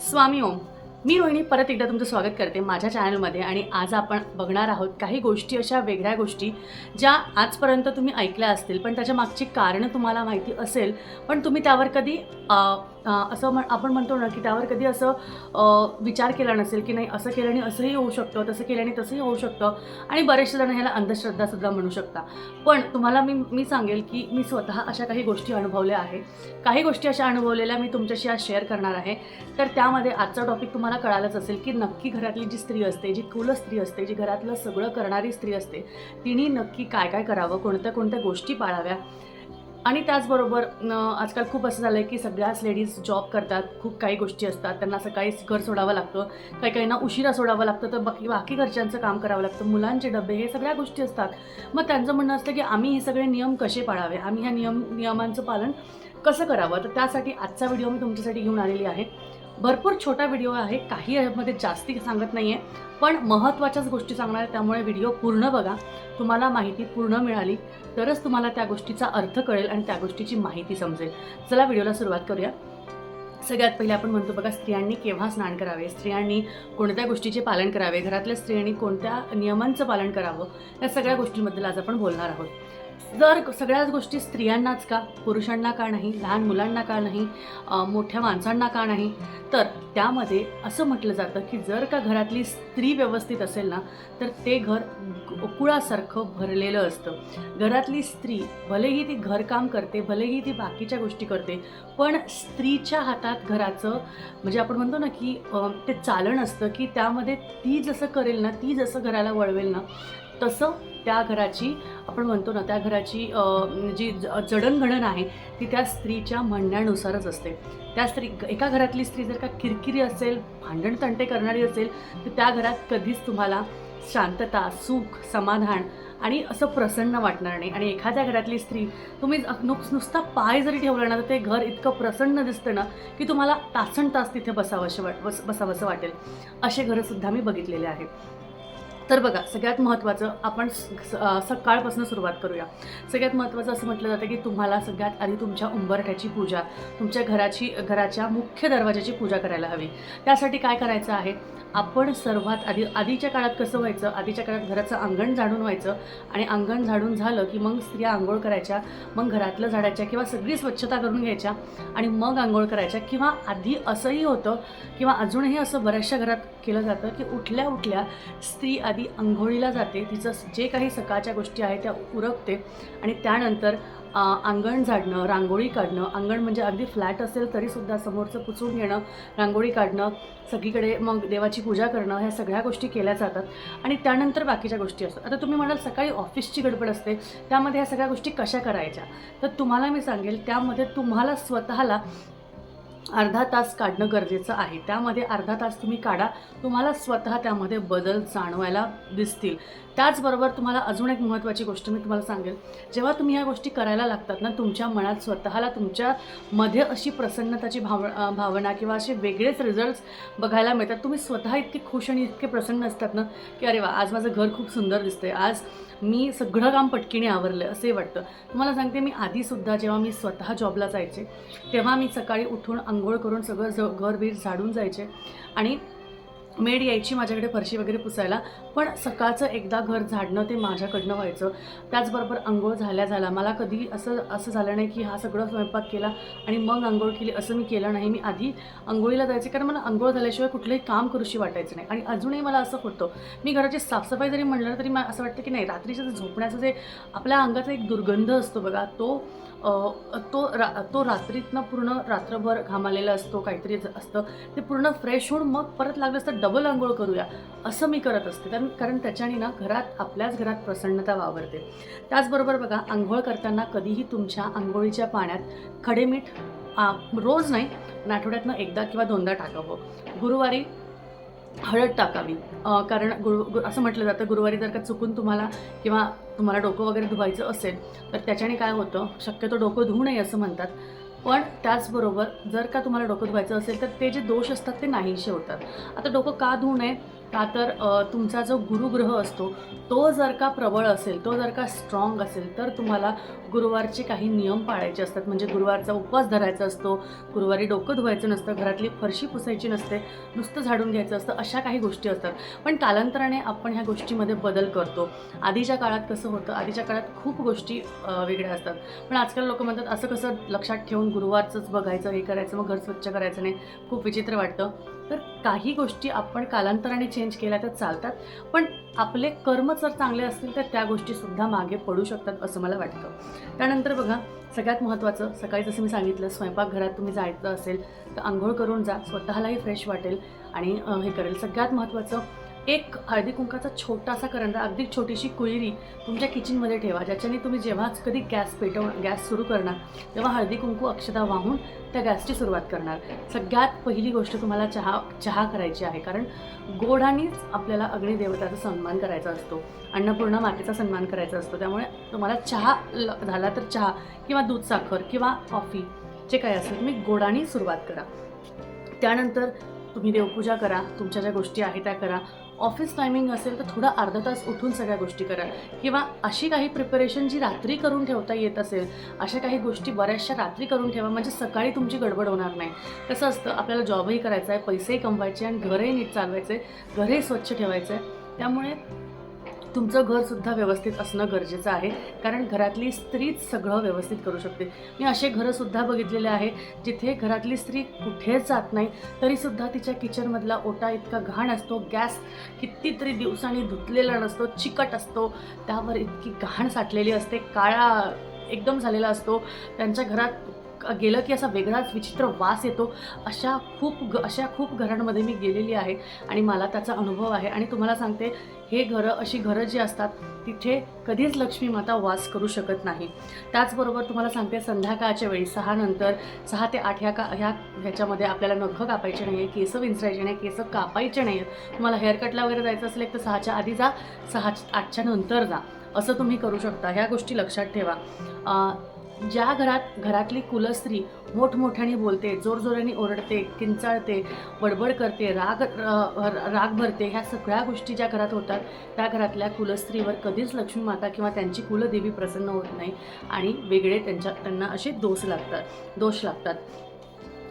स्वामी ओम मी रोहिणी परत एकदा तुमचं स्वागत करते माझ्या चॅनलमध्ये आणि आज आपण बघणार आहोत काही गोष्टी अशा वेगळ्या गोष्टी ज्या आजपर्यंत तुम्ही ऐकल्या असतील पण त्याच्या मागची कारणं तुम्हाला माहिती असेल पण तुम्ही त्यावर कधी असं म्हण आपण म्हणतो ना की त्यावर कधी असं विचार केला नसेल की नाही असं केल्याने असंही होऊ शकतं तसं केल्याने तसंही होऊ शकतं आणि बरेचसे जण ह्याला अंधश्रद्धासुद्धा म्हणू शकता पण तुम्हाला मी मी सांगेल की मी स्वतः अशा काही गोष्टी अनुभवल्या आहे काही गोष्टी अशा अनुभवलेल्या मी तुमच्याशी आज शेअर करणार आहे. तर त्यामध्ये आजचा टॉपिक तुम्हाला कळालंच असेल की नक्की घरातली जी स्त्री असते जी कुल स्त्री असते जी घरातलं सगळं करणारी स्त्री असते तिने नक्की काय काय करावं कोणत्या कोणत्या गोष्टी पाळाव्या? आणि त्याचबरोबर आजकाल खूप असं झालं आहे की सगळ्याच लेडीज जॉब करतात खूप काही गोष्टी असतात त्यांना सकाळी घर सोडावं लागतं काही काहींना उशिरा सोडावं लागतं तर बाकी बाकी घरच्यांचं काम करावं लागतं मुलांचे डबे हे सगळ्या गोष्टी असतात. मग त्यांचं म्हणणं असतं की आम्ही हे सगळे नियम कसे पाळावे? आम्ही ह्या नियम नियमांचं पालन कसं करावं? तर त्यासाठी आजचा व्हिडिओ मी तुमच्यासाठी घेऊन आलेली आहे. भरपूर छोटा व्हिडिओ आहे. काही यामध्ये जास्ती सांगत नाही आहे पण महत्त्वाच्याच गोष्टी सांगणार आहे. त्यामुळे व्हिडिओ पूर्ण बघा. तुम्हाला माहिती पूर्ण मिळाली तरच तुम्हाला त्या गोष्टीचा अर्थ कळेल आणि त्या गोष्टीची माहिती समजेल. चला व्हिडिओला सुरुवात करूया. सगळ्यात पहिले आपण म्हणतो बघा स्त्रियांनी केव्हा स्नान करावे? स्त्रियांनी कोणत्या गोष्टीचे पालन करावे? घरातल्या स्त्रियांनी कोणत्या नियमांचं पालन करावं? या सगळ्या गोष्टींबद्दल आज आपण बोलणार आहोत. जर सगळ्याच गोष्टी स्त्रियांनाच का? पुरुषांना का नाही? लहान मुलांना का नाही? मोठ्या माणसांना का नाही? तर त्यामध्ये असं म्हटलं जातं की जर का घरातली स्त्री व्यवस्थित असेल ना तर ते घर गोकुळासारखं भरलेलं असतं. घरातली स्त्री भलेही ती घरकाम करते भलेही ती बाकीच्या गोष्टी करते पण स्त्रीच्या हातात घराचं म्हणजे आपण म्हणतो ना की ते चालन असतं की त्यामध्ये ती जसं करेल ना ती जसं घराला वळवेल ना तसं त्या घराची आपण म्हणतो ना त्या घराची जी ज- जडणघडण आहे ती त्या स्त्रीच्या म्हणण्यानुसारच असते. त्या स्त्री एका घरातली स्त्री जर का किरकिरी असेल भांडण तंटे करणारी असेल तर त्या घरात कधीच तुम्हाला शांतता सुख समाधान आणि असं प्रसन्न वाटणार नाही. आणि एखाद्या घरातली स्त्री तुम्ही नुक नुसता पाय जरी ठेवला ना तर ते घर इतकं प्रसन्न दिसतं ना की तुम्हाला तासन तास तिथे बसावंसं वाट बस बसावंसं वाटेल. असे घरंसुद्धा मी बघितलेले आहे. तर बघा सगळ्यात महत्त्वाचं आपण स- स- सकाळपासून सुरुवात करूया. सगळ्यात महत्त्वाचं असं म्हटलं जातं की तुम्हाला सगळ्यात आधी तुमच्या उंबरठ्याची पूजा तुमच्या घराची घराच्या मुख्य दरवाजाची पूजा करायला हवी. त्यासाठी काय करायचं आहे? आपण सर्वात आधी आधीच्या काळात कसं व्हायचं? आधीच्या काळात घराचं अंगण झाडून व्हायचं आणि अंगण झाडून झालं की मग स्त्रिया आंघोळ करायच्या मग घरातलं झाडायच्या किंवा सगळी स्वच्छता करून घ्यायच्या आणि मग आंघोळ करायच्या. किंवा आधी असंही होतं किंवा अजूनही असं बऱ्याचशा घरात केलं जातं की उठल्या उठल्या स्त्री आधी आंघोळीला जाते तिचं जे काही सकाळच्या गोष्टी आहेत त्या उरकते आणि त्यानंतर अंगण झाडणं रांगोळी काढणं. अंगण म्हणजे अगदी फ्लॅट असेल तरीसुद्धा समोरचं पुचून घेणं रांगोळी काढणं सगळीकडे मग देवाची पूजा करणं ह्या सगळ्या गोष्टी केल्या जातात. आणि त्यानंतर बाकीच्या गोष्टी असतात. आता तुम्ही म्हणाल सकाळी ऑफिसची गडबड असते त्यामध्ये ह्या सगळ्या गोष्टी कशा करायच्या? तर तुम्हाला मी सांगेल त्यामध्ये तुम्हाला स्वतःला अर्धा तास काढणं गरजेचं आहे. त्यामध्ये अर्धा तास तुम्ही काढा. तुम्हाला स्वतः त्यामध्ये बदल जाणवायला दिसतील. त्याचबरोबर तुम्हाला अजून एक महत्त्वाची गोष्ट मी तुम्हाला सांगेल. जेव्हा तुम्ही ह्या गोष्टी करायला लागतात ना तुमच्या मनात स्वतःला तुमच्यामध्ये अशी प्रसन्नताची भाव भावना किंवा असे वेगळेच रिझल्ट्स बघायला मिळतात. तुम्ही स्वतः इतके खुश आणि इतके प्रसन्न असतात ना की अरे वा आज माझं घर खूप सुंदर दिसतंय. आज मी सगळं काम पटकीने आवरलं असे वाटतं. तुम्हाला सांगते मी आधीसुद्धा जेव्हा मी स्वतः जॉबला जायचे तेव्हा मी सकाळी उठून आंघोळ करून सगळं ज घर बीर झाडून जायचे. आणि मेड यायची माझ्याकडे फरशी वगैरे पुसायला. पण सकाळचं एकदा घर झाडणं ते माझ्याकडनं व्हायचं. त्याचबरोबर आंघोळ झाल्या झाला मला कधी असं असं झालं नाही की हा सगळं स्वयंपाक केला आणि मग आंघोळ केली असं मी केलं नाही. मी आधी आंघोळीला जायचे कारण मला आंघोळ झाल्याशिवाय कुठलंही काम करूशी वाटायचं नाही. आणि अजूनही मला असं होतं. मी घराची साफसफाई जरी म्हणलं तरी मला असं वाटतं की नाही रात्रीचं जे झोपण्याचं जे आपल्या अंगाचा एक दुर्गंध असतो बघा तो तो रा तो रात्रीतनं पूर्ण रात्रभर घामालेला असतो काहीतरी ज- असतं. ते पूर्ण फ्रेश होऊन मग परत लागलं असतं डबल आंघोळ करूया असं मी करत असते. कारण कारण त्याच्याने ना घरात आपल्याच घरात प्रसन्नता वावरते. त्याचबरोबर बघा आंघोळ करताना कधीही तुमच्या आंघोळीच्या पाण्यात खडेमीठ रोज नाही पण आठवड्यातनं एकदा किंवा दोनदा टाकावं. गुरुवारी हळद टाकावी. कारण गुरु गु- असं म्हटलं जातं गुरुवारी जर का चुकून तुम्हाला किंवा तुम्हाला डोकं वगैरे धुवायचं असेल तर त्याच्याने काय होतं शक्यतो डोकं धुवू नये असं म्हणतात. पण त्याचबरोबर जर का तुम्हाला डोकं धुवायचं असेल तर ते जे दोष असतात ते नाहीसे होतात. आता डोकं का धुवू नये? का तर तुमचा जो गुरुग्रह असतो तो जर का प्रबळ असेल तो जर का स्ट्रॉंग असेल तर तुम्हाला गुरुवारचे काही नियम पाळायचे असतात. म्हणजे गुरुवारचा उपवास धरायचा असतो गुरुवारी डोकं धुवायचं नसतं घरातली फरशी पुसायची नसते नुसतं झाडून घ्यायचं असतं अशा काही गोष्टी असतात. पण कालांतराने आपण ह्या गोष्टीमध्ये बदल करतो. आधीच्या काळात कसं होतं आधीच्या काळात खूप गोष्टी वेगळ्या असतात. पण आजकाल लोक म्हणतात असं कसं लक्षात ठेवून गुरुवारचंच बघायचं हे करायचं मग घर स्वच्छ करायचं नाही खूप विचित्र वाटतं. तर काही गोष्टी आपण कालांतराने चेंज केल्या तर चालतात. पण आपले कर्म जर चांगले असतील तर त्या गोष्टीसुद्धा मागे पडू शकतात असं मला वाटतं. त्यानंतर बघा सगळ्यात महत्त्वाचं सकाळी जसं मी सांगितलं स्वयंपाकघरात तुम्ही जायचं असेल तर आंघोळ करून जा स्वतःलाही फ्रेश वाटेल आणि हे करेल. सगळ्यात महत्त्वाचं एक हळदी कुंकाचा छोटासा करंदा अगदी छोटीशी कुळीरी तुमच्या किचनमध्ये ठेवा ज्याच्याने तुम्ही जेव्हाच कधी गॅस पेटव गॅस सुरू करणार तेव्हा हळदी कुंकू अक्षता वाहून त्या गॅसची सुरुवात करणार. सगळ्यात पहिली गोष्ट तुम्हाला चहा चहा करायची आहे कारण गोडानीच आपल्याला अग्निदेवताचा सन्मान करायचा असतो अन्नपूर्णा मातेचा सन्मान करायचा असतो त्यामुळे तुम्हाला चहा ल- झाला तर चहा किंवा दूध साखर किंवा कॉफी जे काय असेल तुम्ही गोडानी सुरुवात करा. त्यानंतर तुम्ही देवपूजा करा तुमच्या ज्या गोष्टी आहेत त्या करा ऑफिस टायमिंग असेल तर थोडा अर्धा तास उठून सगळ्या गोष्टी करा. किंवा अशी काही प्रिपरेशन जी रात्री करून ठेवता येत असेल अशा काही गोष्टी बऱ्याचशा रात्री करून ठेवा. म्हणजे सकाळी तुमची गडबड होणार नाही. कसं असतं आपल्याला जॉबही करायचा आहे पैसेही कमवायचे आणि घरही नीट चालवायचे घरही स्वच्छ ठेवायचं. आहे त्यामुळे तुमचं घरसुद्धा व्यवस्थित असणं गरजेचं आहे. कारण घरातली स्त्रीच सगळं व्यवस्थित करू शकते. मी असे घरंसुद्धा बघितलेले आहे जिथे घरातली स्त्री कुठेच जात नाही तरीसुद्धा तिच्या किचनमधला ओटा इतका घाण असतो गॅस कितीतरी दिवसांनी धुतलेला नसतो चिकट असतो. त्यावर इतकी घाण साठलेली असते काळा एकदम झालेला असतो. त्यांच्या घरात गेलं की असा वेगळाच विचित्र वास येतो. अशा खूप ग अशा खूप घरांमध्ये मी गेलेली आहे आणि मला त्याचा अनुभव आहे. आणि तुम्हाला सांगते हे घरं अशी घरं जी असतात तिथे कधीच लक्ष्मी माता वास करू शकत नाही. त्याचबरोबर तुम्हाला सांगते संध्याकाळच्या वेळी सहा नंतर सहा ते आठ ह्या का ह्या ह्याच्यामध्ये आपल्याला नखं कापायचे नाही आहे केसं विंचरायचे नाही केसं कापायचे नाही आहेत तुम्हाला हेअरकटला वगैरे जायचं असेल तर सहाच्या आधी जा सहा आठच्या नंतर जा. असं तुम्ही करू शकता. ह्या गोष्टी लक्षात ठेवा. ज्या घरात घरातली कुलस्त्री मोठमोठ्याने बोलते जोरजोराने ओरडते किंचाळते बडबड करते राग राग भरते ह्या सगळ्या गोष्टी ज्या घरात होतात त्या घरातल्या कुलस्त्रीवर कधीच लक्ष्मी माता किंवा त्यांची कुलदेवी प्रसन्न होत नाही आणि वेगळे त्यांच्या त्यांना असे दोष लागतात दोष लागतात.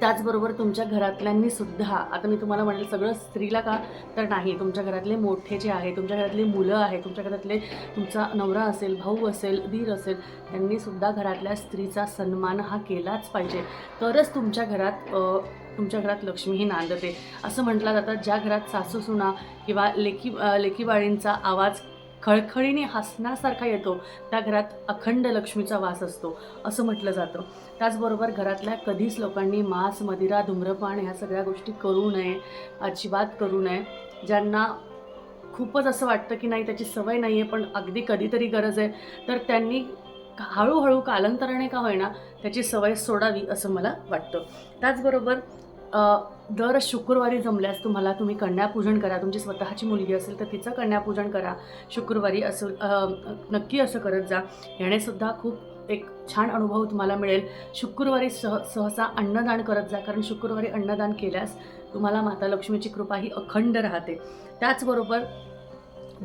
त्याचबरोबर तुमच्या घरातल्यांनी सुद्धा आता मी तुम्हाला म्हणेल सगळं स्त्रीला का? तर नाही तुमच्या घरातले मोठे जे आहे तुमच्या घरातले मुलं आहे तुमच्या घरातले तुमचा नवरा असेल भाऊ असेल वीर असेल त्यांनी सुद्धा घरातल्या स्त्रीचा सन्मान हा केलाच पाहिजे. तरच तुमच्या घरात तुमच्या घरात लक्ष्मी ही नांदते. असं म्हटलं जातं ज्या घरात सासू सुना किंवा लेकी लेकीबाळींचा आवाज खळखळीने हसण्यासारखा येतो. त्या घरात अखंड लक्ष्मीचा वास असतो असं म्हटलं जातं. त्याचबरोबर घरातल्या कधीच लोकांनी मांस मदिरा धूम्रपान ह्या सगळ्या गोष्टी करू नये अजिबात करू नये. ज्यांना खूपच असं वाटतं की नाही त्याची सवय नाही आहे पण अगदी कधीतरी गरज आहे तर त्यांनी हळूहळू कालांतराने का होईना त्याची सवय सोडावी असं मला वाटतं. त्याचबरोबर दर शुक्रवारी जमल्यास तुम्हाला तुम्ही कन्यापूजन करा. तुमची स्वतःची मुलगी असेल तर तिचं कन्यापूजन करा. शुक्रवारी असं नक्की असं करत जा. यानेसुद्धा खूप एक छान अनुभव तुम्हाला मिळेल. शुक्रवारी सह सहसा अन्नदान करत जा. कारण शुक्रवारी अन्नदान केल्यास तुम्हाला माता लक्ष्मीची कृपा ही अखंड राहते. त्याचबरोबर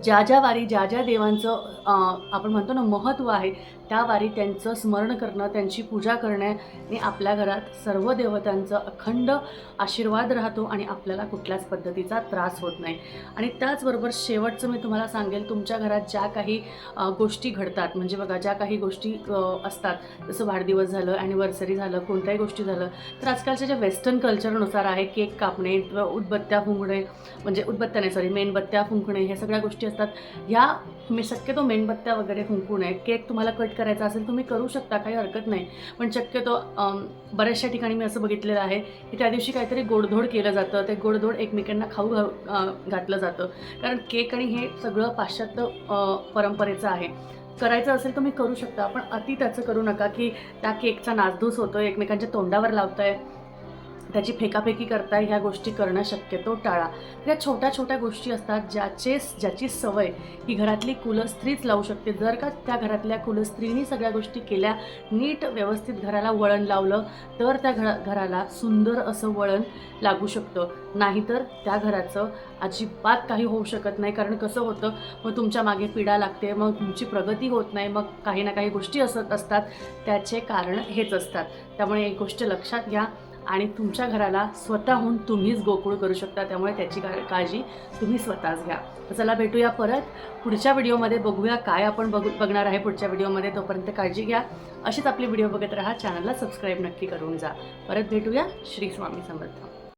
ज्या ज्या वारी ज्या ज्या देवांचं आपण म्हणतो ना महत्त्व आहे त्या वारी त्यांचं स्मरण करणं त्यांची पूजा करण्याने आपल्या घरात सर्व देवतांचं अखंड आशीर्वाद राहतो आणि आपल्याला कुठल्याच पद्धतीचा त्रास होत नाही. आणि त्याचबरोबर शेवटचं मी तुम्हाला सांगेल तुमच्या घरात ज्या काही गोष्टी घडतात म्हणजे बघा ज्या काही गोष्टी असतात जसं वाढदिवस झालं ॲनिव्हर्सरी झालं कोणत्याही गोष्टी झालं तर आजकालच्या ज्या वेस्टर्न कल्चरनुसार आहे केक कापणे उदबत्त्या फुंकणे म्हणजे उदबत्त्या नाही सॉरी मेणबत्त्या फुंकणे ह्या सगळ्या गोष्टी असतात. ह्या मी शक्यतो मेणबत्त्या वगैरे फुंकू नये. केक तुम्हाला कट करायचा असेल तुम्ही करू शकता काही हरकत नाही. पण शक्यतो बऱ्याचशा ठिकाणी मी असं बघितलेलं आहे की त्या दिवशी काहीतरी गोडधोड केलं जातं. ते गोडधोड एकमेकांना खाऊ घा घातलं जातं. कारण केक आणि हे सगळं पाश्चात्य परंपरेचं आहे. करायचं असेल तर मी करू शकता पण अति त्याचं करू नका की त्या केकचा नासधूस होतो एकमेकांच्या तोंडावर लावताय. त्याची फेकाफेकी करताय ह्या गोष्टी करणं शक्यतो टाळा. या छोट्या छोट्या गोष्टी असतात ज्याचे ज्याची सवय ही घरातली कुलस्त्रीच लावू शकते. जर का त्या घरातल्या कुलस्त्रीनी सगळ्या गोष्टी केल्या नीट व्यवस्थित घराला वळण लावलं तर त्या घरा घराला सुंदर असं वळण लागू शकतं. नाहीतर त्या घराचं अजिबात काही होऊ शकत नाही. कारण कसं होतं मग तुमच्या मागे पिडा लागते मग तुमची प्रगती होत नाही मग काही ना काही गोष्टी असत असतात. त्याचे कारण हेच असतात. त्यामुळे एक गोष्ट लक्षात घ्या. आणि तुमच्या घराला स्वतःहून तुम्हीच गोकुळ करू शकता त्यामुळे त्याची का काळजी तुम्ही स्वतःच घ्या. चला भेटूया परत. पुढच्या व्हिडिओमध्ये बघूया काय आपण बघू बघणार आहे पुढच्या व्हिडिओमध्ये तोपर्यंत काळजी घ्या. अशीच आपली व्हिडिओ बघत राहा चॅनलला सबस्क्राईब नक्की करून जा. परत भेटूया श्री स्वामी समर्थ.